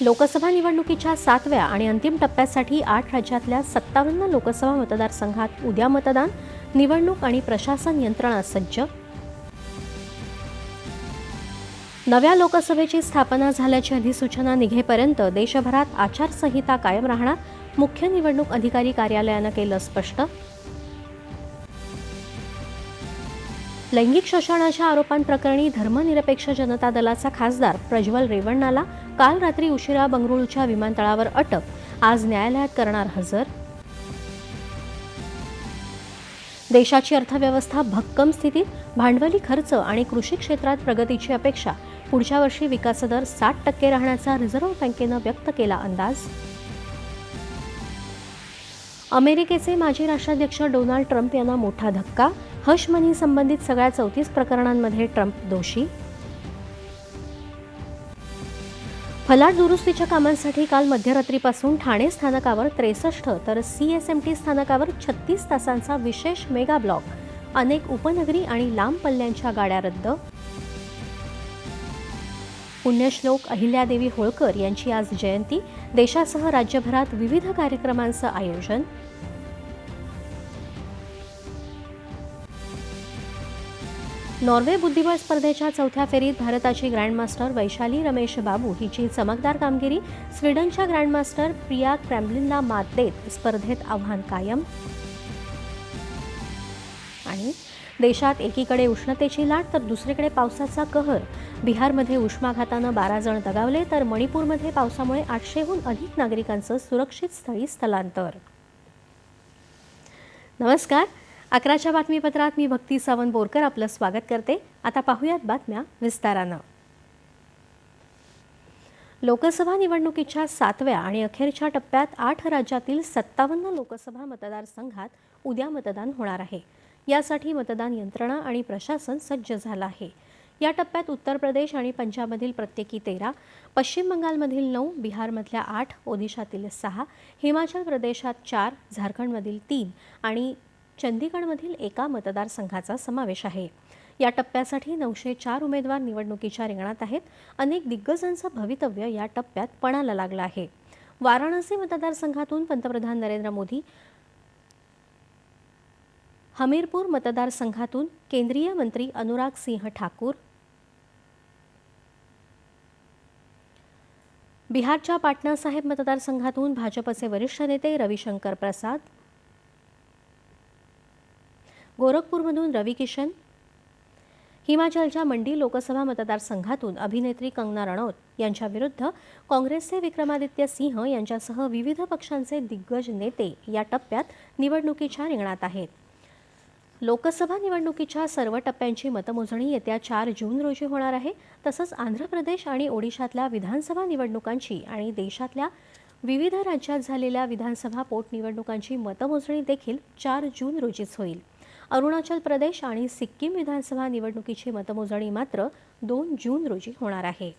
लोकसभा निवडणुकीच्या सातव्या आणि अंतिम टप्प्यासाठी आठ राज्यातल्या सत्तावन्न लोकसभा मतदारसंघात उद्या मतदान निवडणूक आणि प्रशासन यंत्रणा सज्ज. नव्या लोकसभेची स्थापना झाल्याची अधिसूचना निघेपर्यंत देशभरात आचारसंहिता कायम राहणार मुख्य निवडणूक अधिकारी कार्यालयानं केलं स्पष्ट. लैंगिक शोषणाच्या आरोपांप्रकरणी धर्मनिरपेक्ष जनता दलाचा खासदार प्रज्वल रेवण्णाला काल रात्री उशिरा बंगळुरूच्या विमानतळावर अटक. आज न्यायालयात करणार हजर. देशाची अर्थव्यवस्था भक्कम स्थितीत भांडवली खर्च आणि कृषी क्षेत्रात प्रगतीची अपेक्षा. पुढच्या वर्षी विकासदर साठ टक्के राहण्याचा रिझर्व्ह बँकेनं व्यक्त केला अंदाज. अमेरिकेचे माजी राष्ट्राध्यक्ष डोनाल्ड ट्रम्प यांना मोठा धक्का. हश मनी संबंधित सगळ्या चौतीस प्रकरणांमध्ये ट्रम्प दोषी. फलाट दुरुस्तीच्या कामांसाठी काल मध्यरात्रीपासून ठाणे स्थानकावर त्रेसष्ट तर सी एस एम टी स्थानकावर छत्तीस तासांचा विशेष मेगा ब्लॉक. अनेक उपनगरी आणि लांब पल्ल्यांच्या गाड्या रद्द. पुण्यश्लोक अहिल्यादेवी होळकर यांची आज जयंती. देशासह राज्यभरात विविध कार्यक्रमांचं आयोजन. नॉर्वे बुद्धिबळ स्पर्धेच्या चौथ्या फेरीत भारताची ग्रँडमास्टर वैशाली रमेश बाबू हिची चमकदार कामगिरी स्वीडनच्या ग्रँडमास्टर प्रिया क्रॅम्बलिनला मात देत स्पर्धेत आव्हान कायम. आणि देशात एकीकडे उष्णतेची लाट तर दुसरीकडे पावसाचा कहर. बिहारमध्ये उष्माघातानं बारा जण दगावले तर मणिपूरमध्ये पावसामुळे आठशेहून अधिक नागरिकांचं सुरक्षित स्थळी स्थलांतर. नमस्कार. अकराच्या बातमीपत्रात मी भक्ती सावंत बोरकर आपलं स्वागत करते. आता पाहूयात बातम्या विस्तारानं. लोकसभा निवडणुकीच्या सातव्या आणि अखेरच्या टप्प्यात आठ राज्यातील सत्तावन्न लोकसभा मतदारसंघात उद्या मतदान होणार आहे. यासाठी मतदान यंत्रणा आणि प्रशासन सज्ज झालं आहे. या टप्प्यात उत्तर प्रदेश आणि पंजाबमधील प्रत्येकी तेरा पश्चिम बंगालमधील नऊ बिहारमधल्या आठ ओदिशातील सहा हिमाचल प्रदेशात चार झारखंडमधील तीन आणि चंदीगडमधील एका मतदारसंघाचा समावेश आहे. या टप्प्यासाठी नऊशे चार उमेदवार निवडणुकीच्या रिंगणात आहेत. अनेक दिग्गजांचं भवितव्य या टप्प्यात पणाला लागलं आहे. वाराणसी मतदारसंघातून पंतप्रधान नरेंद्र मोदी हमीरपूर मतदारसंघातून केंद्रीय मंत्री अनुराग सिंह ठाकूर बिहारच्या पाटणा साहेब मतदारसंघातून भाजपचे वरिष्ठ नेते रविशंकर प्रसाद गोरखपूरमधून रवी किशन हिमाचलच्या मंडी लोकसभा मतदारसंघातून अभिनेत्री कंगना रनौत यांच्याविरुद्ध काँग्रेसचे विक्रमादित्य सिंह यांच्यासह विविध पक्षांचे दिग्गज नेते या टप्प्यात निवडणुकीच्या रिंगणात आहेत. लोकसभा निवडणुकीच्या सर्व टप्प्यांची मतमोजणी येत्या चार जून रोजी होणार आहे. तसंच आंध्र प्रदेश आणि ओडिशातल्या विधानसभा निवडणुकांची आणि देशातल्या विविध राज्यात झालेल्या विधानसभा पोटनिवडणुकांची मतमोजणी देखील चार जून रोजीच होईल. अरुणाचल प्रदेश आणि सिक्कीम विधानसभा निवडणुकीची मतमोजणी मात्र दोन जून रोजी होणार आहे.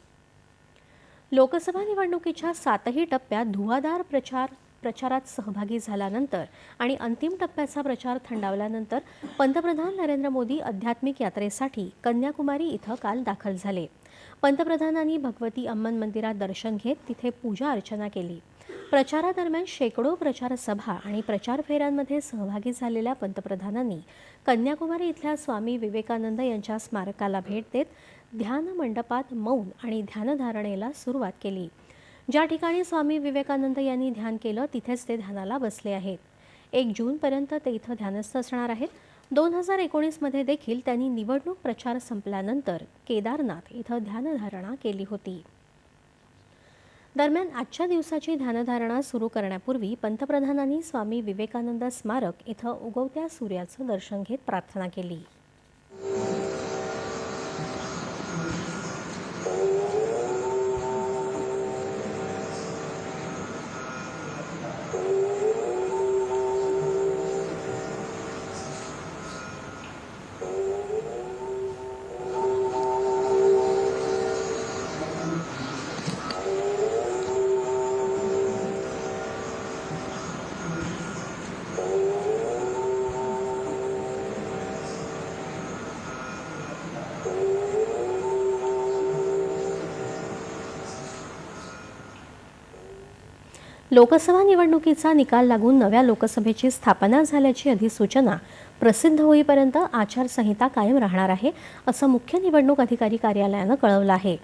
लोकसभा निवडणुकीच्या सातही टप्प्यात धुवाधार प्रचार प्रचारात सहभागी झाल्यानंतर आणि अंतिम टप्प्याचा प्रचार थंडावल्यानंतर पंतप्रधान नरेंद्र मोदी आध्यात्मिक यात्रेसाठी कन्याकुमारी इथं काल दाखल झाले. पंतप्रधानांनी भगवती अम्मन मंदिरात दर्शन घेत तिथे पूजा अर्चना केली. प्रचारादरम्यान शेकडो प्रचार सभा आणि प्रचार फेऱ्यांमध्ये सहभागी झालेल्या पंतप्रधानांनी कन्याकुमारी इथल्या स्वामी विवेकानंद यांच्या स्मारकाला भेट देत ध्यान मंडपात मौन आणि ध्यानधारणेला सुरुवात केली. ज्या ठिकाणी स्वामी विवेकानंद यांनी ध्यान केलं तिथेच ते ध्यानाला बसले आहेत. एक जूनपर्यंत ते इथं ध्यानस्थ असणार आहेत. दोन हजार एकोणीसमध्ये देखील त्यांनी निवडणूक प्रचार संपल्यानंतर केदारनाथ इथं ध्यानधारणा केली होती. दरम्यान आजच्या दिवसाची ध्यानधारणा सुरू करण्यापूर्वी पंतप्रधानांनी स्वामी विवेकानंद स्मारक इथं उगवत्या सूर्याचं दर्शन घेत प्रार्थना केली. लोकसभा निवडणुकीचा निकाल लागून नव्या लोकसभेची स्थापना झाल्याची अधिसूचना प्रसिद्ध होईपर्यंत आचारसंहिता कायम राहणार आहे असं मुख्य निवडणूक अधिकारी कार्यालयानं कळवलं आहे.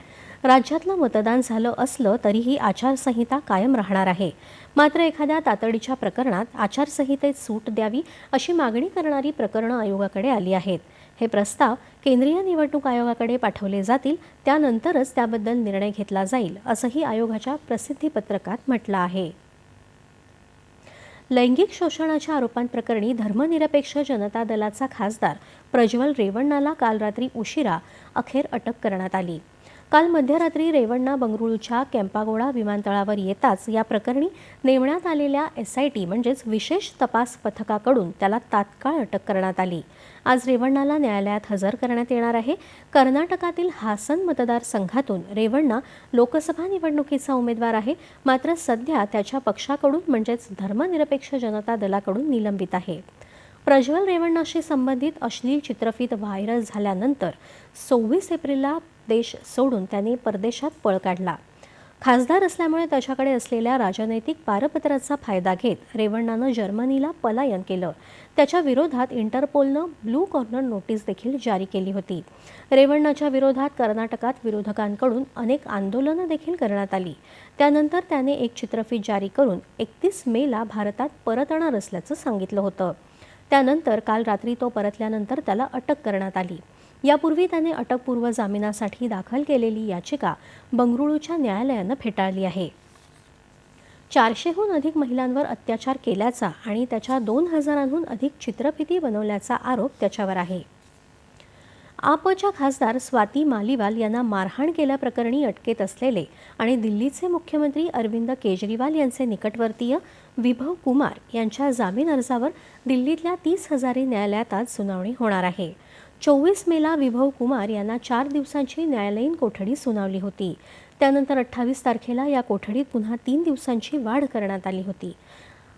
राज्यातलं मतदान झालं असलं तरीही आचारसंहिता कायम राहणार आहे. मात्र एखाद्या तातडीच्या प्रकरणात आचारसंहितेत सूट द्यावी अशी मागणी करणारी प्रकरणं आयोगाकडे आली आहेत. हे प्रस्ताव केंद्रीय निवडणूक आयोगाकडे पाठवले जातील त्यानंतरच त्याबद्दल निर्णय घेतला जाईल असंही आयोगाच्या प्रसिद्धीपत्रकात म्हटलं आहे. लैंगिक शोषणाच्या आरोपांप्रकरणी धर्मनिरपेक्ष जनता दलाचा खासदार प्रज्वल रेवण्णाला काल रात्री उशिरा अखेर अटक करण्यात आली. काल मध्यरात्री रेवण्णा बंगळुरूच्या केम्पागोडा विमानतळावर येताच या प्रकरणी नेमण्यात आलेल्या एस आय टी म्हणजेच विशेष तपास पथकाकडून त्याला तात्काळ अटक करण्यात आली. आज रेवण्णाला न्यायालयात हजर करण्यात येणार आहे. कर्नाटकातील हासन मतदारसंघातून रेवण्णा लोकसभा निवडणुकीचा उमेदवार आहे. मात्र सध्या त्याच्या पक्षाकडून म्हणजेच धर्मनिरपेक्ष जनता दलाकडून निलंबित आहे. प्रज्वल रेवण्णाशी संबंधित अश्लील चित्रफित व्हायरल झाल्यानंतर सव्वीस एप्रिलला देश सोडून त्यांनी परदेशात पळ काढला. खासदार असल्यामुळे त्याच्याकडे असलेल्या राजनैतिक पारपत्राचा फायदा घेत रेवण्णानं जर्मनीला पलायन केलं. त्याच्या विरोधात इंटरपोलनं ब्लू कॉर्नर नोटीस देखील जारी केली होती. रेवण्णाच्या विरोधात कर्नाटकात विरोधकांकडून अनेक आंदोलनं देखील करण्यात आली. त्यानंतर त्याने एक चित्रफित जारी करून एकतीस मेला भारतात परतणार असल्याचं सांगितलं होतं. त्यानंतर काल रात्री तो परतल्यानंतर त्याला अटक करण्यात आली. यापूर्वी त्याने अटकपूर्व जामिनासाठी दाखल केलेली याचिका बंगळुरूच्या न्यायालयानं फेटाळली आहे. चारशेहून अधिक महिलांवर अत्याचार केल्याचा आणि त्याच्या दोन हजारांहून अधिक चित्रफिती बनवल्याचा आरोप त्याच्यावर आहे. आपच्या खासदार स्वाती मालिवाल यांना मारहाण केल्याप्रकरणी अटकेत असलेले आणि दिल्लीचे मुख्यमंत्री अरविंद केजरीवाल यांचे निकटवर्तीय विभव कुमार यांच्या जामीन अर्जावर दिल्लीतल्या तीस हजारी न्यायालयात आज सुनावणी होणार आहे. चोवीस मेला विभव कुमार यांना चार दिवसांची न्यायालयीन कोठडी सुनावली होती. त्यानंतर अठ्ठावीस तारखेला या कोठडीत पुन्हा तीन दिवसांची वाढ करण्यात आली होती.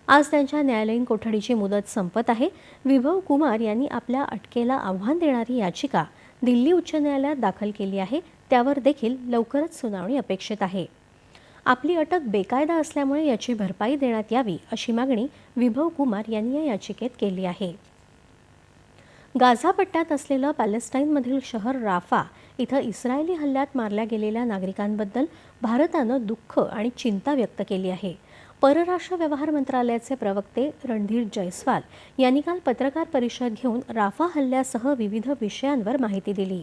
आज त्यांच्या न्यायालयीन कोठडीची मुदत संपत आहे. विभव कुमार यांनी आपल्या अटकेला आव्हान देणारी याचिका दिल्ली उच्च न्यायालयात दाखल केली आहे. त्यावर देखील लवकरच सुनावणी अपेक्षित आहे. आपली अटक बेकायदा असल्यामुळे याची भरपाई देण्यात यावी अशी मागणी विभव कुमार यांनी या याचिकेत केली आहे. गाझा पट्ट्यात असलेलं पॅलेस्टाईनमधील शहर राफा इथं इस्रायली हल्ल्यात मारल्या गेलेल्या नागरिकांबद्दल भारतानं दुःख आणि चिंता व्यक्त केली आहे. परराष्ट्र व्यवहार मंत्रालयाचे प्रवक्ते रणधीर जयस्वाल यांनी काल पत्रकार परिषद घेऊन राफा हल्ल्यासह विविध विषयांवर माहिती दिली.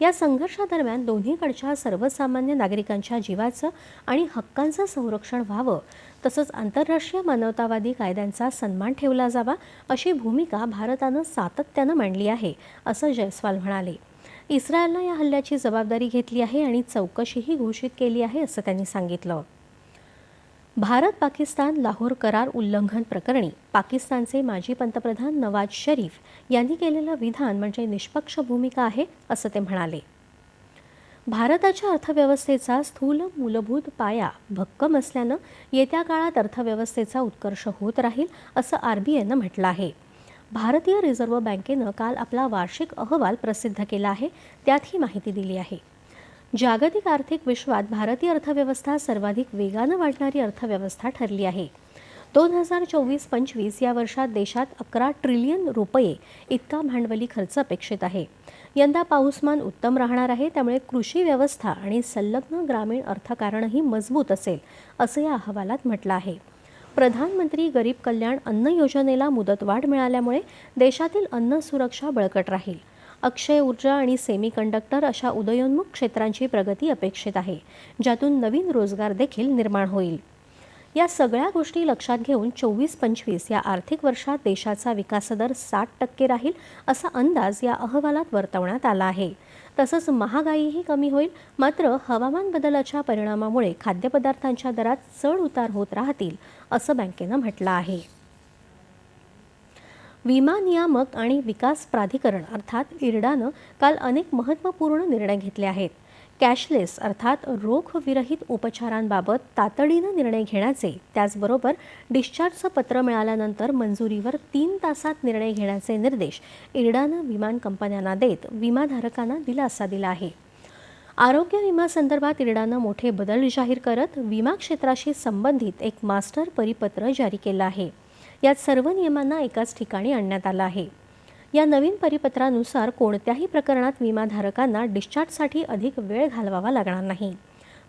या संघर्षादरम्यान दोन्हीकडच्या सर्वसामान्य नागरिकांच्या जीवाचं आणि हक्कांचं संरक्षण व्हावं तसंच आंतरराष्ट्रीय मानवतावादी कायद्यांचा सन्मान ठेवला जावा अशी भूमिका भारतानं सातत्यानं मांडली आहे असं जयस्वाल म्हणाले. इस्रायलनं या हल्ल्याची जबाबदारी घेतली आहे आणि चौकशीही घोषित केली आहे असं त्यांनी सांगितलं. भारत पाकिस्तान लाहोर करार उल्लंघन प्रकरणी पाकिस्तानचे माजी पंतप्रधान नवाज शरीफ यांनी केलेलं विधान म्हणजे निष्पक्ष भूमिका आहे असं ते म्हणाले. भारताच्या अर्थव्यवस्थेचा स्थूल मूलभूत पाया भक्कम असल्यानं येत्या काळात अर्थव्यवस्थेचा उत्कर्ष होत राहील असं आर बी आयनं म्हटलं आहे. भारतीय रिझर्व्ह बँकेनं काल आपला वार्षिक अहवाल प्रसिद्ध केला आहे त्यात ही माहिती दिली आहे. जागतिक आर्थिक विश्वात भारतीय अर्थव्यवस्था सर्वाधिक वेगानं वाढणारी अर्थव्यवस्था ठरली आहे. दोन हजार चोवीस पंचवीस या वर्षात देशात अकरा ट्रिलियन रुपये इतका भांडवली खर्च अपेक्षित आहे. यंदा पाऊसमान उत्तम राहणार आहे त्यामुळे कृषी व्यवस्था आणि संलग्न ग्रामीण अर्थकारणही मजबूत असेल असं या अहवालात म्हटलं आहे. प्रधानमंत्री गरीब कल्याण अन्न योजनेला मुदतवाढ मिळाल्यामुळे देशातील अन्न सुरक्षा बळकट राहील. अक्षय ऊर्जा आणि सेमीकंडक्टर अशा उदयोन्मुख क्षेत्रांची प्रगती अपेक्षित आहे ज्यातून नवीन रोजगार देखील निर्माण होईल. या सगळ्या गोष्टी लक्षात घेऊन चोवीस पंचवीस या आर्थिक वर्षात देशाचा विकासदर साठ टक्के राहील असा अंदाज या अहवालात वर्तवण्यात आला आहे. तसंच महागाईही कमी होईल मात्र हवामान बदलाच्या परिणामामुळे खाद्यपदार्थांच्या दरात चढ उतार होत राहतील असं बँकेनं म्हटलं आहे. विमा नियामक आणि विकास प्राधिकरण अर्थात इरडानं काल अनेक महत्त्वपूर्ण निर्णय घेतले आहेत. कॅशलेस अर्थात रोखविरहित उपचारांबाबत तातडीनं निर्णय घेण्याचे त्याचबरोबर डिस्चार्जचं पत्र मिळाल्यानंतर मंजुरीवर तीन तासात निर्णय घेण्याचे निर्देश इरडानं विमान कंपन्यांना देत विमाधारकांना दिलासा दिला आहे. आरोग्य विमा संदर्भात इरडानं मोठे बदल जाहीर करत विमा क्षेत्राशी संबंधित एक मास्टर परिपत्र जारी केलं आहे. यात सर्व नियमांना एकाच ठिकाणी आणण्यात आलं आहे. या नवीन परिपत्रानुसार कोणत्याही प्रकरणात विमाधारकांना डिस्चार्जसाठी अधिक वेळ घालवावा लागणार नाही.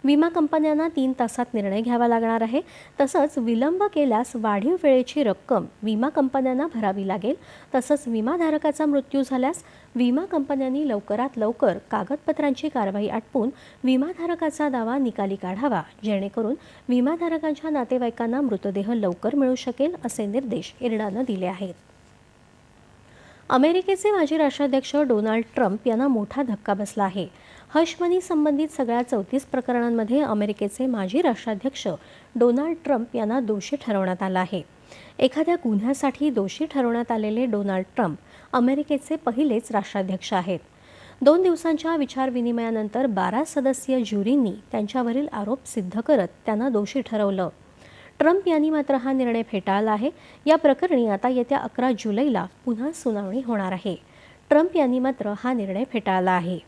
विमा कंपन्यांना तीन तासात निर्णय घ्यावा लागणार आहे. तसंच विलंब केल्यास वाढीव वेळेची रक्कम विमा कंपन्यांना भरावी लागेल. तसंच विमाधारकाचा मृत्यू झाल्यास विमा कंपन्यांनी लवकरात लवकर कागदपत्रांची कारवाई आटपून विमाधारकाचा दावा निकाली काढावा जेणेकरून विमाधारकांच्या नातेवाईकांना मृतदेह लवकर मिळू शकेल असे निर्देश इरडानं दिले आहेत. अमेरिकेचे माजी राष्ट्राध्यक्ष डोनाल्ड ट्रम्प यांना मोठा धक्का बसला आहे. हशमनी संबंधित सगळ्या चौतीस प्रकरणांमध्ये अमेरिकेचे माजी राष्ट्राध्यक्ष डोनाल्ड ट्रम्प यांना दोषी ठरवण्यात आला आहे. एखाद्या गुन्ह्यासाठी दोषी ठरवण्यात आलेले डोनाल्ड ट्रम्प अमेरिकेचे पहिलेच राष्ट्राध्यक्ष आहेत. दोन दिवसांच्या विचारविनिमयानंतर बारा सदस्यीय ज्युरींनी त्यांच्यावरील आरोप सिद्ध करत त्यांना दोषी ठरवलं. ट्रम्प यांनी मात्र हा निर्णय फेटाळला आहे. या प्रकरणी आता येत्या अकरा जुलैला पुन्हा सुनावणी होणार आहे. ट्रम्प यांनी मात्र हा निर्णय फेटाळला आहे.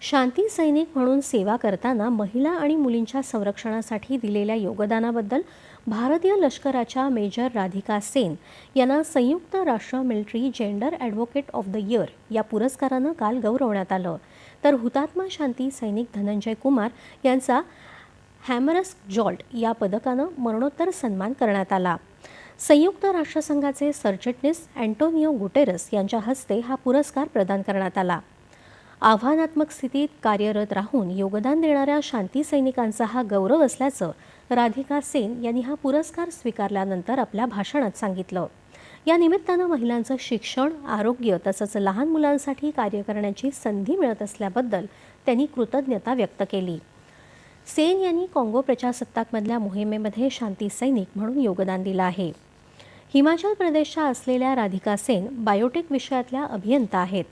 शांती सैनिक म्हणून सेवा करताना महिला आणि मुलींच्या संरक्षणासाठी दिलेल्या योगदानाबद्दल भारतीय लष्कराच्या मेजर राधिका सेन यांना संयुक्त राष्ट्र military gender advocate of the year या पुरस्कारानं काल गौरवण्यात आलं. तर हुतात्मा शांती सैनिक धनंजय कुमार यांचा हॅमरस जॉल्ट या पदकानं मरणोत्तर सन्मान करण्यात आला. संयुक्त राष्ट्रसंघाचे सरचिटणीस अँटोनिओ गुटेरस यांच्या हस्ते हा पुरस्कार प्रदान करण्यात आला. आव्हानात्मक स्थितीत कार्यरत राहून योगदान देणाऱ्या शांती सैनिकांचा हा गौरव असल्याचं राधिका सेन यांनी हा पुरस्कार स्वीकारल्यानंतर आपल्या भाषणात सांगितलं. या निमित्तानं महिलांचं शिक्षण आरोग्य तसंच लहान मुलांसाठी कार्य करण्याची संधी मिळत असल्याबद्दल त्यांनी कृतज्ञता व्यक्त केली. सेन यांनी काँगो प्रजासत्ताकमधल्या मोहिमेमध्ये शांती सैनिक म्हणून योगदान दिलं आहे. हिमाचल प्रदेशच्या असलेल्या राधिका सेन बायोटेक विषयातल्या अभियंता आहेत.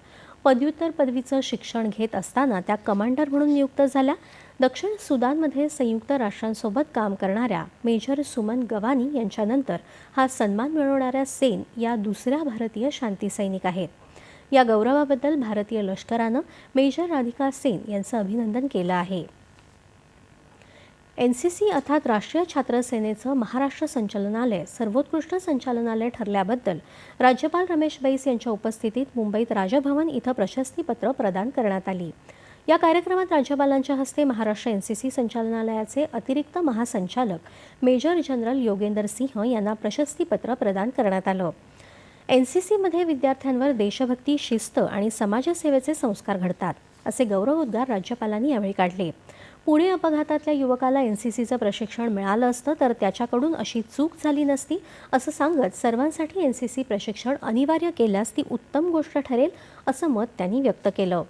पदव्युत्तर पदवीचं शिक्षण घेत असताना त्या कमांडर म्हणून नियुक्त झाल्या. दक्षिण सुदानमध्ये संयुक्त राष्ट्रांसोबत काम करणाऱ्या मेजर सुमन गवानी यांच्यानंतर हा सन्मान मिळवणाऱ्या सेन या दुसऱ्या भारतीय शांती सैनिक आहेत. या गौरवाबद्दल भारतीय लष्करानं मेजर राधिका सेन यांचं अभिनंदन केलं आहे. एन सी सी अर्थात राष्ट्रीय छात्र सेनेचं महाराष्ट्र संचालनालय सर्वोत्कृष्ट संचालनालय ठरल्याबद्दल राज्यपाल रमेश बैस यांच्या उपस्थितीत मुंबईत राजभवन इथं प्रशस्तीपत्र प्रदान करण्यात आली. या कार्यक्रमात राज्यपालांच्या हस्ते महाराष्ट्र एन सी सी संचालनालयाचे अतिरिक्त महासंचालक मेजर जनरल योगेंदर सिंह यांना प्रशस्तीपत्र प्रदान करण्यात आलं. एन सी सीमध्ये विद्यार्थ्यांवर देशभक्ती शिस्त आणि समाजसेवेचे संस्कार घडतात असे गौरवोद्गार राज्यपालांनी यावेळी काढले. पुणे अपघातातल्या युवकाला एन सी सीचं प्रशिक्षण मिळालं असतं तर त्याच्याकडून अशी चूक झाली नसती असं सांगत सर्वांसाठी एन सी सी प्रशिक्षण अनिवार्य केल्यास ती उत्तम गोष्ट ठरेल असं मत त्यांनी व्यक्त केलं.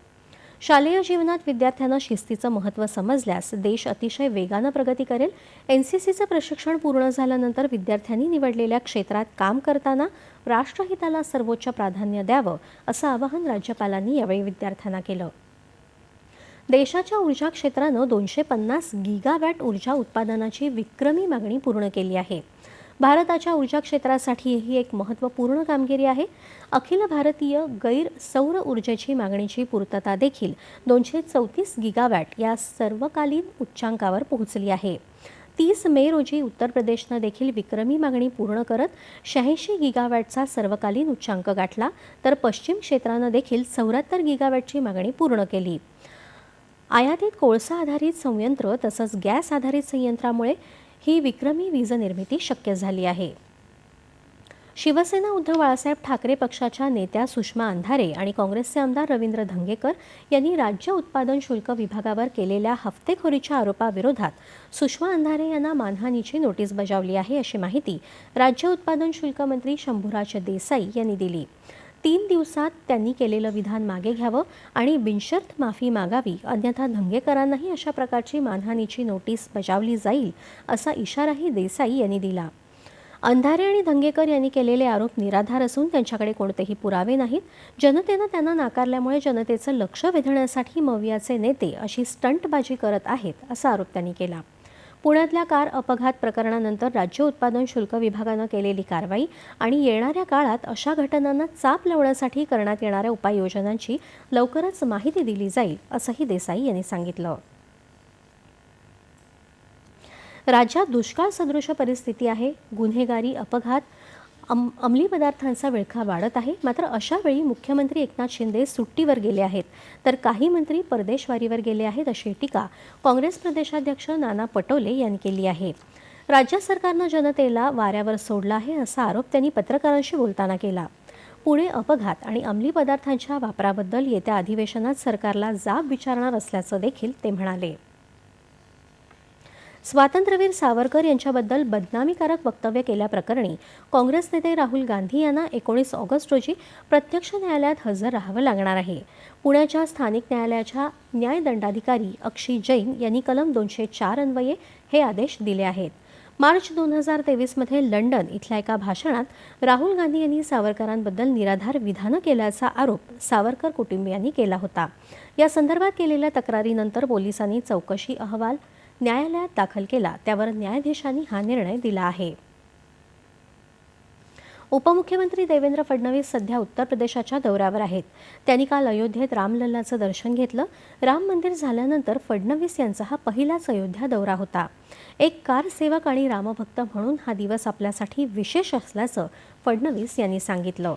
शालेय जीवनात विद्यार्थ्यांना शिस्तीचं महत्त्व समजल्यास देश अतिशय वेगानं प्रगती करेल. एन सी सीचं प्रशिक्षण पूर्ण झाल्यानंतर विद्यार्थ्यांनी निवडलेल्या क्षेत्रात काम करताना राष्ट्रहिताला सर्वोच्च प्राधान्य द्यावं असं आवाहन राज्यपालांनी यावेळी विद्यार्थ्यांना केलं. देशाच्या ऊर्जा क्षेत्रानं दोनशे पन्नास गिगावॅट ऊर्जा उत्पादनाची विक्रमी मागणी पूर्ण केली आहे. भारताच्या ऊर्जा क्षेत्रासाठी ही एक महत्त्वपूर्ण कामगिरी आहे. अखिल भारतीय गैर सौर ऊर्जेची मागणीची पूर्तता देखील दोनशे चौतीस गिगावॅट या सर्वकालीन उच्चांकावर पोहोचली आहे. तीस मे रोजी उत्तर प्रदेशनं देखील विक्रमी मागणी पूर्ण करत शहाऐंशी गिगावॅटचा सर्वकालीन उच्चांक गाठला तर पश्चिम क्षेत्रानं देखील चौऱ्याहत्तर गिगावॅटची मागणी पूर्ण केली. आयातीत कोळसा आधारित संयंत्र तसंच गॅस आधारित संयंत्रामुळे ही विक्रमी वीज निर्मिती शक्य झाली आहे. शिवसेना उद्धव बाळासाहेब ठाकरे पक्षाच्या नेत्या सुषमा अंधारे आणि काँग्रेसचे आमदार रवींद्र धंगेकर यांनी राज्य उत्पादन शुल्क विभागावर केलेल्या हफ्तेखोरीच्या आरोपाविरोधात सुषमा अंधारे यांना मानहानीची नोटीस बजावली आहे अशी माहिती राज्य उत्पादन शुल्क मंत्री शंभूराज देसाई यांनी दिली. तीन दिवसात त्यांनी केलेलं विधान मागे घ्यावं आणि बिनशर्त माफी मागावी अन्यथा धंगेकरांनाही अशा प्रकारची मानहानीची नोटीस बजावली जाईल असा इशाराही देसाई यांनी दिला. अंधारे आणि धंगेकर यांनी केलेले आरोप निराधार असून त्यांच्याकडे कोणतेही पुरावे नाहीत. जनतेनं त्यांना नाकारल्यामुळे जनतेचं लक्ष वेधण्यासाठी मवियाचे नेते अशी स्टंटबाजी करत आहेत असा आरोप त्यांनी केला. पुण्यातल्या कार अपघात प्रकरणानंतर राज्य उत्पादन शुल्क विभागानं केलेली कारवाई आणि येणाऱ्या काळात अशा घटनांना चाप लावण्यासाठी करण्यात येणाऱ्या उपाययोजनांची लवकरच माहिती दिली जाईल असंही देसाई यांनी सांगितलं. राज्यात दुष्काळ सदृश परिस्थिती आहे. गुन्हेगारी अपघात अम अंमली पदार्थांचा विळखा वाढत आहे. मात्र अशावेळी मुख्यमंत्री एकनाथ शिंदे सुट्टीवर गेले आहेत. तर काही मंत्री परदेशवारीवर गेले आहेत अशी टीका काँग्रेस प्रदेशाध्यक्ष नाना पटोले यांनी केली आहे. राज्य सरकारनं जनतेला वाऱ्यावर सोडलं आहे असा आरोप त्यांनी पत्रकारांशी बोलताना केला. पुणे अपघात आणि अंमली पदार्थांच्या वापराबद्दल येत्या अधिवेशनात सरकारला जाब विचारणार असल्याचं देखील ते म्हणाले. स्वातंत्र्यवीर सावरकर यांच्याबद्दल बदनामीकारक वक्तव्य केल्याप्रकरणी काँग्रेस नेते राहुल गांधी यांना एकोणीस ऑगस्ट रोजी प्रत्यक्ष न्यायालयात हजर राहावं लागणार आहे. पुण्याच्या स्थानिक न्यायालयाच्या न्यायदंडाधिकारी अक्षी जैन यांनी कलम दोनशे चार अन्वये हे आदेश दिले आहेत. मार्च दोन हजार तेवीसमध्ये लंडन इथल्या एका भाषणात राहुल गांधी यांनी सावरकरांबद्दल निराधार विधानं केल्याचा आरोप सावरकर कुटुंबियांनी केला होता. या संदर्भात केलेल्या तक्रारीनंतर पोलिसांनी चौकशी अहवाल न्यायालयात दाखल केला त्यावर न्यायाधीशांनी हा निर्णय दिला आहे. उपमुख्यमंत्री देवेंद्र फडणवीस सध्या उत्तर प्रदेशाच्या दौऱ्यावर आहेत. त्यांनी काल अयोध्येत रामलल्लाचं दर्शन घेतलं. राम मंदिर झाल्यानंतर फडणवीस यांचा हा पहिलाच अयोध्या दौरा होता. एक कार सेवक आणि रामभक्त म्हणून हा दिवस आपल्यासाठी विशेष असल्याचं फडणवीस यांनी सांगितलं.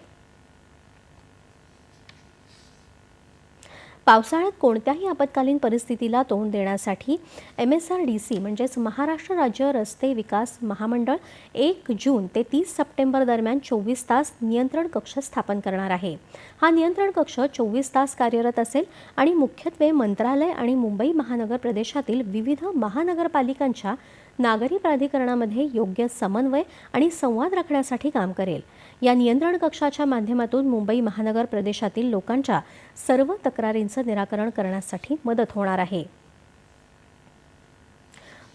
पावसाळ्यात कोणत्याही आपत्कालीन परिस्थितीला तोंड देण्यासाठी M S R D C म्हणजेच महाराष्ट्र राज्य रस्ते विकास महामंडळ एक जून ते तीस सप्टेंबर दरम्यान चोवीस तास नियंत्रण कक्ष स्थापन करणार आहे. हा नियंत्रण कक्ष चोवीस तास कार्यरत असेल आणि मुख्यत्वे मंत्रालय आणि मुंबई महानगर प्रदेशातील विविध महानगरपालिकांच्या नागरी प्राधिकरणामध्ये योग्य समन्वय आणि संवाद राखण्यासाठी काम करेल. या नियंत्रण कक्षाच्या माध्यमातून मुंबई महानगर प्रदेशातील लोकांच्या सर्व तक्रारींचं निराकरण करण्यासाठी मदत होणार आहे.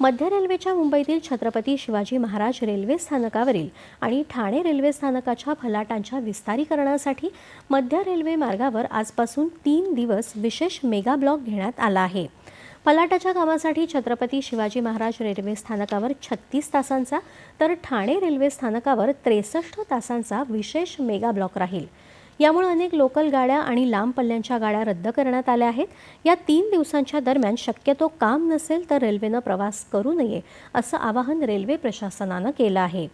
मध्य रेल्वेच्या मुंबईतील छत्रपती शिवाजी महाराज रेल्वे स्थानकावरील आणि ठाणे रेल्वे स्थानकाच्या फलाटांच्या विस्तारीकरणासाठी मध्य रेल्वे मार्गावर आजपासून तीन दिवस विशेष मेगा ब्लॉक घेण्यात आला आहे. फलाटाच्या कामासाठी छत्रपती शिवाजी महाराज रेल्वे स्थानकावर छत्तीस तासांचा तर ठाणे रेल्वे स्थानकावर त्रेसष्ट तासांचा विशेष मेगा ब्लॉक राहील. यामुळे अनेक लोकल गाड्या आणि लांब पल्ल्यांच्या गाड्या रद्द करण्यात आल्या आहेत. या तीन दिवसांच्या दरम्यान शक्यतो काम नसेल तर रेल्वेनं प्रवास करू नये असं आवाहन रेल्वे प्रशासनानं केलं आहे.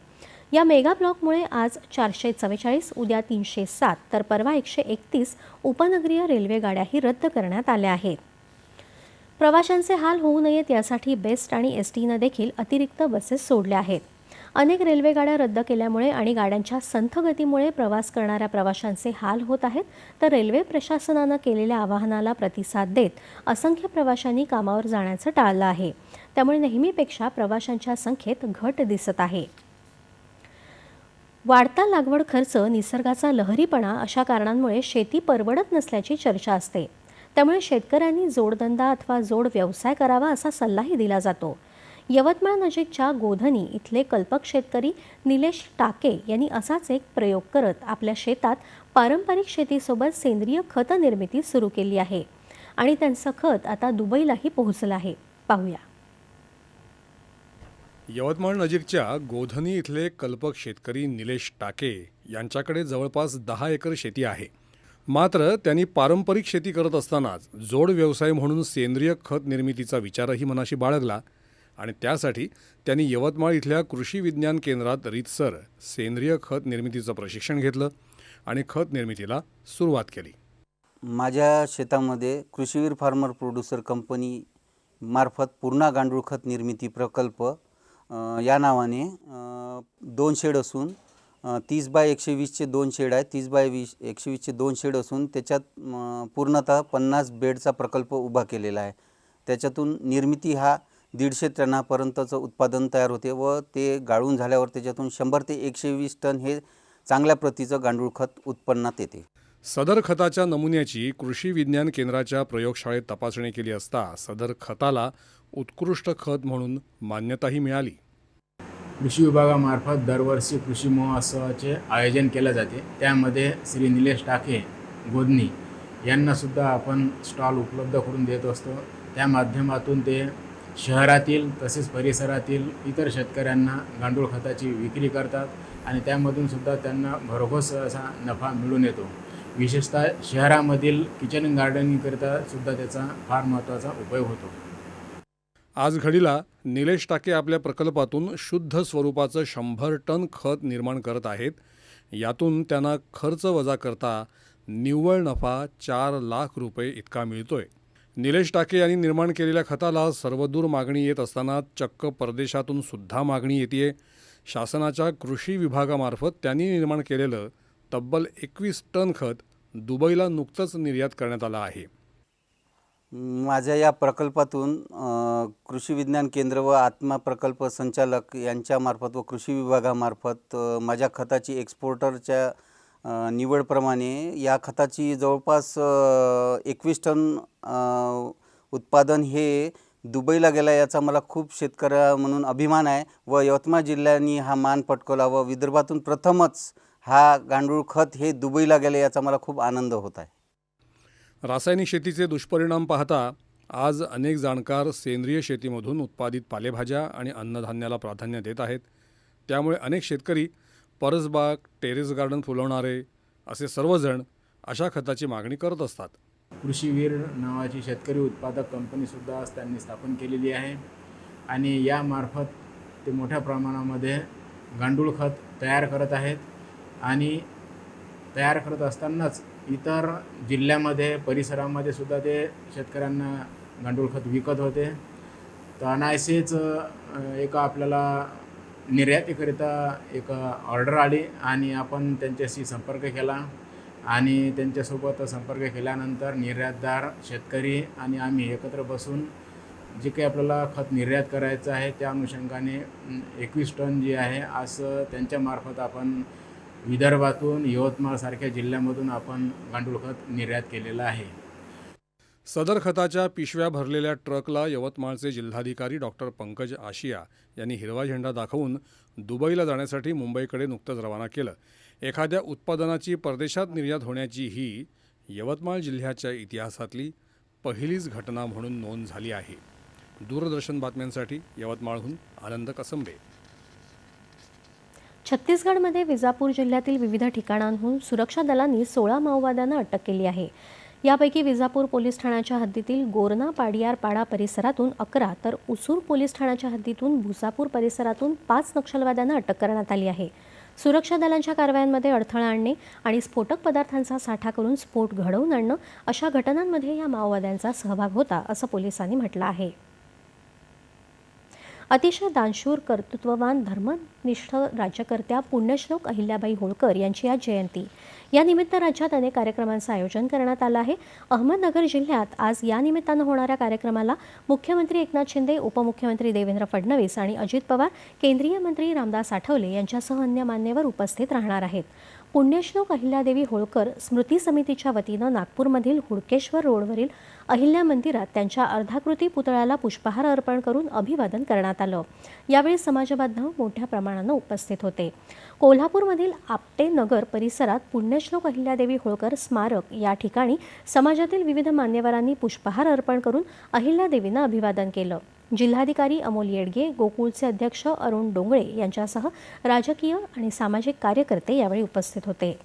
या मेगा ब्लॉकमुळे आज चारशे चव्वेचाळीस उद्या तीनशे सात तर परवा एकशे एकतीस उपनगरीय रेल्वे गाड्याही रद्द करण्यात आल्या आहेत. प्रवाशांचे हाल होऊ नयेत यासाठी बेस्ट आणि एस टीनं देखील अतिरिक्त बसेस सोडल्या आहेत. अनेक रेल्वेगाड्या रद्द केल्यामुळे आणि गाड्यांच्या संथ गतीमुळे प्रवास करणाऱ्या प्रवाशांचे हाल होत आहेत तर रेल्वे प्रशासनानं केलेल्या आवाहनाला प्रतिसाद देत असंख्य प्रवाशांनी कामावर जाण्याचं टाळलं आहे. त्यामुळे नेहमीपेक्षा प्रवाशांच्या संख्येत घट दिसत आहे. वाढता लागवड खर्च निसर्गाचा लहरीपणा अशा कारणांमुळे शेती परवडत नसल्याची चर्चा असते. त्यामुळे शेतकऱ्यांनी जोडधंदा अथवा जोड व्यवसाय करावा असा सल्लाही दिला जातो. यवतमाळ नजीकच्या गोधनी इथले कल्पक शेतकरी निलेश टाके यांनी असाच एक प्रयोग करत आपल्या शेतात पारंपरिक शेतीसोबत सेंद्रिय खत निर्मिती सुरू केली आहे आणि त्यांचं खत आता दुबईलाही पोहोचलं आहे. पाहूया. यवतमाळ नजीकच्या गोधनी इथले कल्पक शेतकरी निलेश टाके यांच्याकडे जवळपास दहा एकर शेती आहे. मात्र त्यांनी पारंपरिक शेती करत असतानाच जोड व्यवसाय म्हणून सेंद्रिय खत निर्मितीचा विचारही मनाशी बाळगला आणि त्यासाठी त्यांनी यवतमाळ इथल्या कृषी विज्ञान केंद्रात रीतसर सेंद्रिय खत निर्मितीचं प्रशिक्षण घेतलं आणि खत निर्मितीला सुरुवात केली. माझ्या शेतामध्ये कृषीवीर फार्मर प्रोड्युसर कंपनी मार्फत पूर्णा गांडूळ खत निर्मिती प्रकल्प या नावाने दोन शेड असून तीस बाय एकशे वीसचे दोन शेड आहेत. तीस बाय वीस एकशे वीसचे दोन शेड असून त्याच्यात पूर्णतः पन्नास बेडचा प्रकल्प उभा केलेला आहे. त्याच्यातून निर्मिती हा दीडशे टनापर्यंतचं उत्पादन तयार होते व ते गाळून झाल्यावर त्याच्यातून शंभर ते एकशे वीस टन हे चांगल्या प्रतीचं गांडूळ खत उत्पन्नात येते. सदर खताच्या नमुन्याची कृषी विज्ञान केंद्राच्या प्रयोगशाळेत तपासणी केली असता सदर खताला उत्कृष्ट खत म्हणून मान्यताही मिळाली. कृषी विभागामार्फत दरवर्षी कृषी महोत्सवाचे आयोजन केले जाते. त्यामध्ये श्री निलेश टाके गोदनी यांनासुद्धा आपण स्टॉल उपलब्ध करून देत असतो. त्या माध्यमातून ते शहरातील तसेच परिसरातील इतर शेतकऱ्यांना गांडूळ खताची विक्री करतात आणि त्यामधून सुद्धा त्यांना भरघोस असा नफा मिळून येतो. विशेषतः शहरामधील किचन गार्डनिंगकरिता सुद्धा त्याचा फार महत्त्वाचा उपयोग होतो. आज घडीला निलेश टाके आपल्या प्रकल्पातून शुद्ध स्वरूपाचं शंभर टन खत निर्माण करत आहेत. यातून त्यांना खर्च वजा करता निव्वळ नफा चार लाख रुपये इतका मिळतोय. निलेश टाके यांनी निर्माण केलेल्या खताला सर्वदूर मागणी येत असताना चक्क परदेशातून सुद्धा मागणी येते शासनाच्या कृषी विभागामार्फत त्यांनी निर्माण केलेलं तब्बल एकवीस टन खत दुबईला नुकतंच निर्यात करण्यात आलं आहे. माझ्या या प्रकल्पातून कृषी विज्ञान केंद्र व आत्मा प्रकल्प संचालक यांच्यामार्फत व कृषी विभागामार्फत माझ्या खताची एक्सपोर्टरच्या निवडप्रमाणे या खताची जवळपास एकवीस टन उत्पादन हे दुबईला गेला याचा मला खूप शेतकऱ्या म्हणून अभिमान आहे व यवतमाळ जिल्ह्याने हा मान पटकवला व विदर्भातून प्रथमच हा गांडूळ खत हे दुबईला गेले याचा मला खूप आनंद होत आहे. रासायनिक शेतीचे दुष्परिणाम पाहता आज अनेक जाणकार सेंद्रिय शेतीमधून उत्पादित पालेभाज्या आणि अन्नधान्याला प्राधान्य देत आहेत. त्यामुळे अनेक शेतकरी परसबाग टेरेस गार्डन फुलवणारे असे सर्वजण अशा खताची मागणी करत असतात. कृषीवीर नावाची शेतकरी उत्पादक कंपनीसुद्धा त्यांनी स्थापन केलेली आहे. आणि यामार्फत ते मोठ्या प्रमाणामध्ये गांडूळ खत तयार करत आहेत. आणि तयार करत असतानाच इतर जिल्ह्यामध्ये परिसरामध्ये सुद्धा ते शेतकऱ्यांना गांडूळ खत विकत होते. तर अनायसेच एका आपल्याला निर्यातीकरिता एक ऑर्डर आली आणि आपण त्यांच्याशी संपर्क केला. आणि त्यांच्यासोबत संपर्क केल्यानंतर निर्यातदार शेतकरी आणि आम्ही एकत्र बसून जे काही आपल्याला खत निर्यात करायचं आहे त्या अनुषंगाने एकवीस टन जे आहे असं त्यांच्यामार्फत आपण विदर्भातून यवतमाळसारख्या जिल्ह्यामधून आपण गांडूळ खत निर्यात केलेलं आहे. सदर खताच्या पिशव्या भरलेल्या ट्रकला यवतमाळचे जिल्हाधिकारी डॉक्टर पंकज आशिया यांनी हिरवा झेंडा दाखवून दुबईला जाण्यासाठी मुंबईकडे नुकतंच रवाना केलं. एखाद्या उत्पादनाची परदेशात निर्यात होण्याची ही यवतमाळ जिल्ह्याच्या इतिहासातली पहिलीच घटना म्हणून नोंद झाली आहे. दूरदर्शन बातम्यांसाठी यवतमाळहून आनंद कसंबे. छत्तीसगडमध्ये विजापूर जिल्ह्यातील विविध ठिकाणांहून सुरक्षा दलांनी सोळा माओवाद्यांना अटक केली आहे. यापैकी विजापूर पोलीस ठाण्याच्या हद्दीतील गोरणा पाडियारपाडा परिसरातून अकरा तर उसूर पोलीस ठाण्याच्या हद्दीतून भुसापूर परिसरातून पाच नक्षलवाद्यांना अटक करण्यात आली आहे. सुरक्षा दलांच्या कारवायांमध्ये अडथळा आणणे आणि स्फोटक पदार्थांचा साठा करून स्फोट घडवून आणणं अशा घटनांमध्ये या माओवाद्यांचा सहभाग होता असं पोलिसांनी म्हटलं आहे. अतिशय दानशूर कर्तृत्ववान धर्मनिष्ठ राज्यकर्त्या पुण्यश्लोक अहिल्याबाई होळकर यांची आज जयंती. या निमित्त राज्यात अनेक कार्यक्रमांचं आयोजन करण्यात आलं आहे. अहमदनगर जिल्ह्यात आज या निमित्तानं होणाऱ्या कार्यक्रमाला मुख्यमंत्री एकनाथ शिंदे उपमुख्यमंत्री देवेंद्र फडणवीस आणि अजित पवार केंद्रीय मंत्री रामदास आठवले यांच्यासह अन्य मान्यवर उपस्थित राहणार आहेत. पुण्यश्लोक अहिल्यादेवी होळकर स्मृती समितीच्या वतीनं नागपूरमधील हुडकेश्वर रोडवरील अहिल्या मंदिरात त्यांच्या अर्धाकृती पुतळ्याला पुष्पहार अर्पण करून अभिवादन करण्यात आलं. यावेळी समाजबांधव मोठ्या प्रमाणानं उपस्थित होते. कोल्हापूरमधील आपटे नगर परिसरात पुण्यश्लोक अहिल्यादेवी होळकर स्मारक या ठिकाणी समाजातील विविध मान्यवरांनी पुष्पहार अर्पण करून अहिल्यादेवींना अभिवादन केलं. जिल्हाधिकारी अमोल येडगे गोकुळचे अध्यक्ष अरुण डोंगळे यांच्यासह राजकीय आणि सामाजिक कार्यकर्ते यावेळी उपस्थित होते.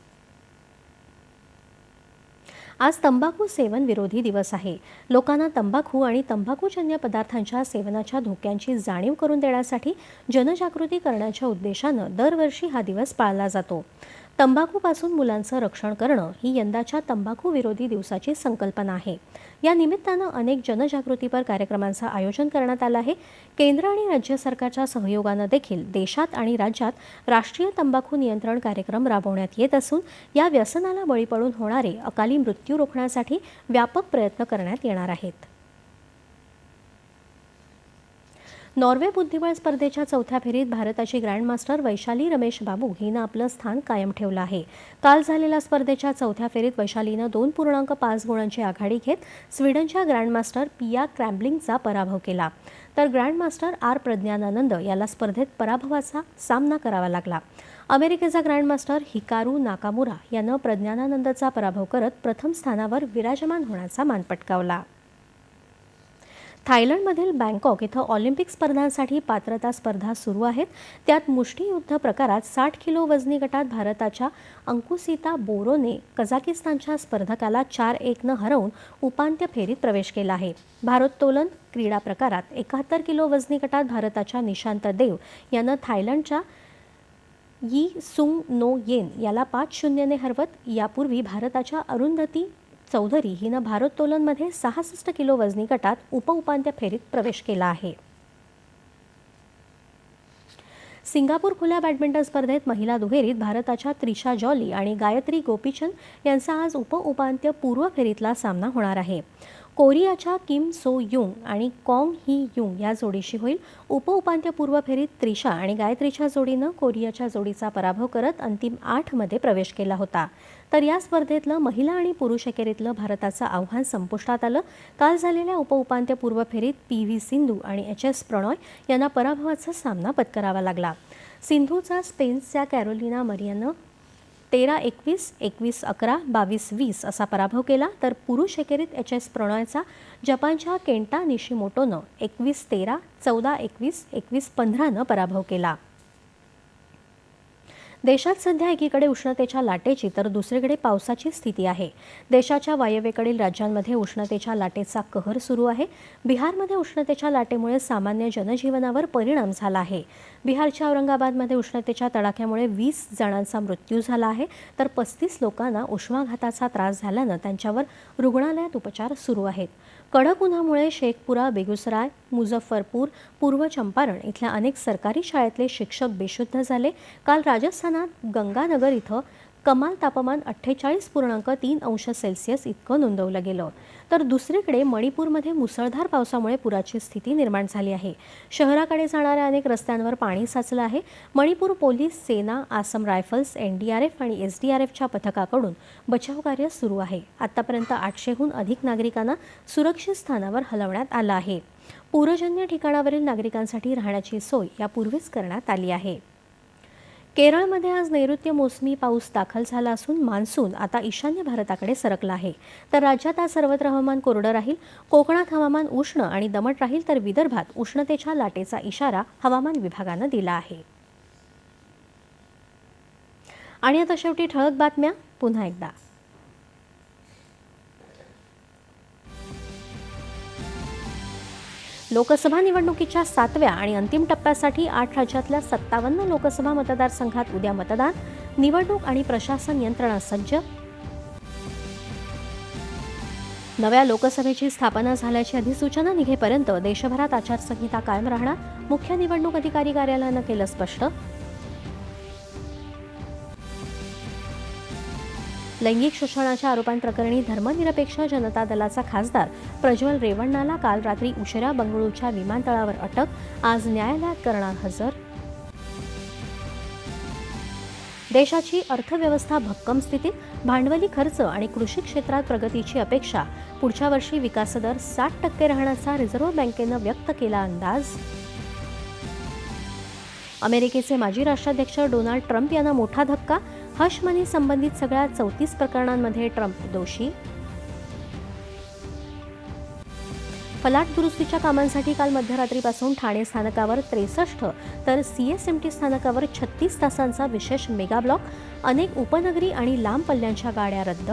आज तंबाखू सेवन विरोधी दिवस आहे. लोकांना तंबाखू आणि तंबाखूजन्य पदार्थांच्या सेवनाच्या धोक्यांची जाणीव करून देण्यासाठी जनजागृती करण्याच्या उद्देशानं दरवर्षी हा दिवस पाळला जातो. तंबाखूपासून मुलांचं रक्षण करणं ही यंदाच्या तंबाखू विरोधी दिवसाची संकल्पना आहे. या निमित्तानं अनेक जनजागृतीपर कार्यक्रमांचं आयोजन करण्यात आलं आहे. केंद्र आणि राज्य सरकारच्या सहयोगानं देखील देशात आणि राज्यात राष्ट्रीय तंबाखू नियंत्रण कार्यक्रम राबवण्यात येत असून या व्यसनाला बळी पडून होणारे अकाली मृत्यू रोखण्यासाठी व्यापक प्रयत्न करण्यात येणार आहेत. नॉर्वे बुद्धिबळ स्पर्धेच्या चौथ्या फेरीत भारताची ग्रँडमास्टर वैशाली रमेश बाबू हिनं आपलं स्थान कायम ठेवलं आहे. काल झालेल्या स्पर्धेच्या चौथ्या फेरीत वैशालीनं दोन पूर्णांक पाच गुणांची आघाडी घेत स्वीडनच्या ग्रँडमास्टर पिया क्रॅम्बलिंगचा पराभव केला. तर ग्रँडमास्टर आर प्रज्ञानानंद याला स्पर्धेत पराभवाचा सामना करावा लागला. अमेरिकेचा ग्रँडमास्टर हिकारू नाकामुरा यानं प्रज्ञानानंदचा पराभव करत प्रथम स्थानावर विराजमान होण्याचा मान पटकावला. थायलंडमधील बँकॉक इथं ऑलिम्पिक स्पर्धांसाठी पात्रता स्पर्धा सुरू आहेत. त्यात मुष्टियुद्ध प्रकारात साठ किलो वजनी गटात भारताच्या अंकुसिता बोरोने कझाकिस्तानच्या स्पर्धकाला चार एकनं हरवून उपांत्य फेरीत प्रवेश केला आहे. भारोत्तोलन क्रीडा प्रकारात एकाहत्तर किलो वजनी गटात भारताच्या निशांत देव यानं थायलंडच्या यी सुंग नो येन याला पाच शून्यने हरवत. यापूर्वी भारताच्या अरुंधती चौधरी हिनं भारोत्तोलनमध्ये सहासष्ट किलो वजनी गटात उपउपांत्य फेरीत प्रवेश केला आहे. सिंगापूर खुल्या बॅडमिंटन स्पर्धेत महिला दुहेरीत भारताच्या त्रिशा जॉली आणि गायत्री गोपीचंद यांचा आज उपउपांत्य पूर्व फेरीतला सामना होणार आहे. कोरियाच्या किम सो युंग आणि कॉंग ही युंग या जोडीशी होईल उपउपांत्यपूर्व फेरीत त्रिशा आणि गायत्रीच्या जोडीनं कोरियाच्या जोडीचा पराभव करत अंतिम आठमध्ये प्रवेश केला होता. तर या स्पर्धेतलं महिला आणि पुरुष एकेरीतलं भारताचं आव्हान संपुष्टात आलं. काल झालेल्या उपउपांत्यपूर्व फेरीत पी व्ही सिंधू आणि एच एस प्रणॉय यांना पराभवाचा सामना पत्करावा लागला. सिंधूचा स्पेन्सच्या कॅरोलिना मरियानं तेरा एकवीस एकवीस अकरा बावीस वीस असा पराभव केला. तर पुरुष एकेरीत एच एस प्रणॉयचा जपानच्या केंटा निशिमोटोनं एकवीस तेरा चौदा एकवीस एकवीस पंधरानं पराभव केला. देशात सध्या एकीकडे उष्णतेच्या लाटेची तर दुसरीकडे पावसाची स्थिती आहे. देशाच्या वायव्येकडील राज्यांमध्ये उष्णतेच्या लाटेचा कहर सुरू आहे. बिहारमध्ये उष्णतेच्या लाटेमुळे सामान्य जनजीवनावर परिणाम झाला आहे. बिहारच्या औरंगाबादमध्ये उष्णतेच्या तडाख्यामुळे वीस जणांचा मृत्यू झाला आहे. तर पस्तीस लोकांना उष्माघाताचा त्रास झाल्यानं त्यांच्यावर रुग्णालयात उपचार सुरू आहेत. कडक उन्हामुळे शेखपुरा बेगुसराय मुझफ्फरपूर पूर्व चंपारण इथल्या अनेक सरकारी शाळेतले शिक्षक बेशुद्ध झाले. काल राजस्थानात गंगानगर इथं कमाल तापमान अठ्ठेचाळीस पूर्णांक तीन अंश सेल्सिअस इतकं नोंदवलं गेलं. तर दुसरीकडे मणिपूरमध्ये मुसळधार पावसामुळे पुराची स्थिती निर्माण झाली आहे. शहराकडे जाणाऱ्या अनेक रस्त्यांवर पाणी साचलं आहे. मणिपूर पोलीस सेना Assam rifles N D R F आणि एस डी आर एफच्या पथकाकडून बचावकार्य सुरू आहे. आतापर्यंत आठशेहून अधिक नागरिकांना सुरक्षित स्थानावर हलवण्यात आलं आहे. पूरजन्य ठिकाणावरील नागरिकांसाठी राहण्याची सोय यापूर्वीच करण्यात आली आहे. केरळमध्ये आज नैऋत्य मोसमी पाऊस दाखल झाला असून मान्सून आता ईशान्य भारताकडे सरकला आहे. तर राज्यात आज सर्वत्र हवामान कोरडं राहील कोकणात हवामान उष्ण आणि दमट राहील तर विदर्भात उष्णतेच्या लाटेचा इशारा हवामान विभागानं दिला आहे. आणि आता शेवटी ठळक बातम्या पुन्हा एकदा. लोकसभा निवडणुकीच्या सातव्या आणि अंतिम टप्प्यासाठी आठ राज्यातल्या सत्तावन्न लोकसभा मतदारसंघात उद्या मतदान निवडणूक आणि प्रशासन यंत्रणा सज्ज. नव्या लोकसभेची स्थापना झाल्याची अधिसूचना निघेपर्यंत देशभरात आचारसंहिता कायम राहणार मुख्य निवडणूक अधिकारी कार्यालयानं केलं स्पष्ट. लैंगिक शोषणाच्या आरोपांप्रकरणी धर्मनिरपेक्ष जनता दलाचा खासदार प्रज्वल रेवण्णाला काल रात्री उशिरा बंगळुरूच्या विमानतळावर अटक आज न्यायालयात करणार हजर. देशाची अर्थव्यवस्था भक्कम स्थितीत भांडवली खर्च आणि कृषी क्षेत्रात प्रगतीची अपेक्षा पुढच्या वर्षी विकासदर साठ टक्के राहण्याचा रिझर्व्ह बँकेनं व्यक्त केला अंदाज. अमेरिकेचे माजी राष्ट्राध्यक्ष डोनाल्ड ट्रम्प यांना मोठा धक्का हश मनी संबंधित सगळ्या चौतीस प्रकरणांमध्ये ट्रम्प दोषी. फलाट दुरुस्तीच्या कामांसाठी काल मध्यरात्रीपासून ठाणे स्थानकावर त्रेसष्ट तर सीएसएमटी स्थानकावर छत्तीस तासांचा विशेष मेगा ब्लॉक अनेक उपनगरी आणि लांब पल्ल्यांच्या गाड्या रद्द.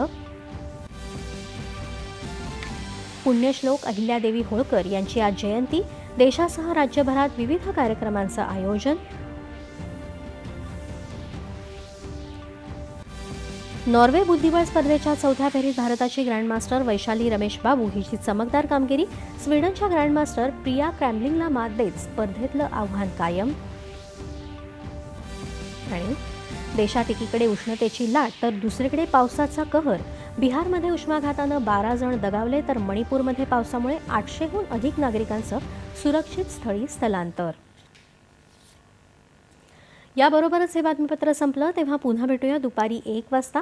पुण्यश्लोक अहिल्यादेवी होळकर यांची आज जयंती देशासह राज्यभरात विविध कार्यक्रमांचं आयोजन नॉर्वे बुद्धिबळ स्पर्धेच्या चौथ्या फेरीत भारताची ग्रँडमास्टर वैशाली रमेश बाबू हिची चमकदार कामगिरी. स्वीडनच्या ग्रँडमास्टर प्रिया क्रॅमलिंगला मात देत स्पर्धेतलं आव्हान कायम. आणि देशात एकीकडे उष्णतेची लाट तर दुसरीकडे पावसाचा कहर. बिहारमध्ये उष्माघातानं बारा जण दगावले तर मणिपूरमध्ये पावसामुळे आठशेहून अधिक नागरिकांचं सुरक्षित स्थळी स्थलांतर. याबरोबरच हे बातमीपत्र संपलं तेव्हा पुन्हा भेटूया दुपारी एक वाजता.